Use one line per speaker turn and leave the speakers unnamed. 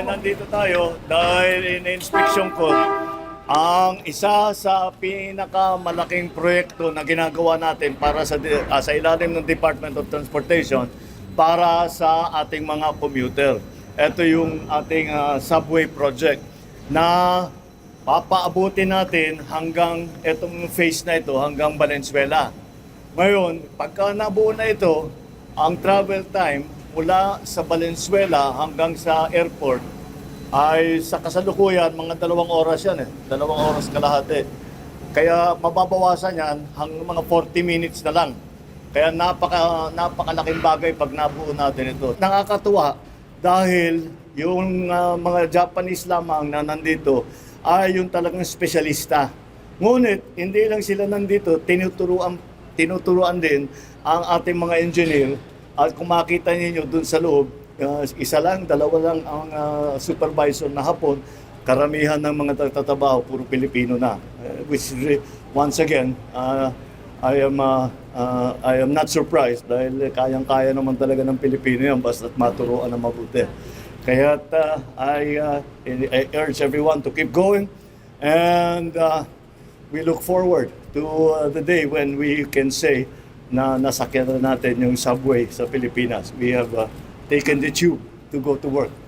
nandito tayo dahil in-inspection ko ang isa sa pinakamalaking proyekto na ginagawa natin para sa ah, sa ilalim ng Department of Transportation para sa ating mga commuter. Ito yung ating ah, subway project na papaabutin natin hanggang itong phase na ito hanggang Valenzuela. Ngayon, pagka nabuo na ito, ang travel time mula sa Valenzuela hanggang sa airport ay sa kasalukuyan, mga dalawang oras yan eh. Dalawang oras kalahati. Kaya mababawasan yan hanggang mga 40 minutes na lang. Kaya napaka, napakalaking bagay pag nabuo natin ito. Nakakatuwa dahil yung ah, mga Japanese lamang na nandito ay yung talagang espesyalista. Ngunit, hindi lang sila nandito, tinuturuan, tinuturuan din ang ating mga engineer at kung makita ninyo dun sa loob, uh, isa lang, dalawa lang ang uh, supervisor na hapon, karamihan ng mga tatabaho, puro Pilipino na. Uh, which once again, uh, I am uh, uh, I am not surprised dahil kayang-kaya naman talaga ng Pilipino yan basta't maturuan na mabuti. Kaya uh, I, uh, I urge everyone to keep going and uh, we look forward to uh, the day when we can say na nasakyan na natin yung subway sa Pilipinas. We have uh, taken the tube to go to work.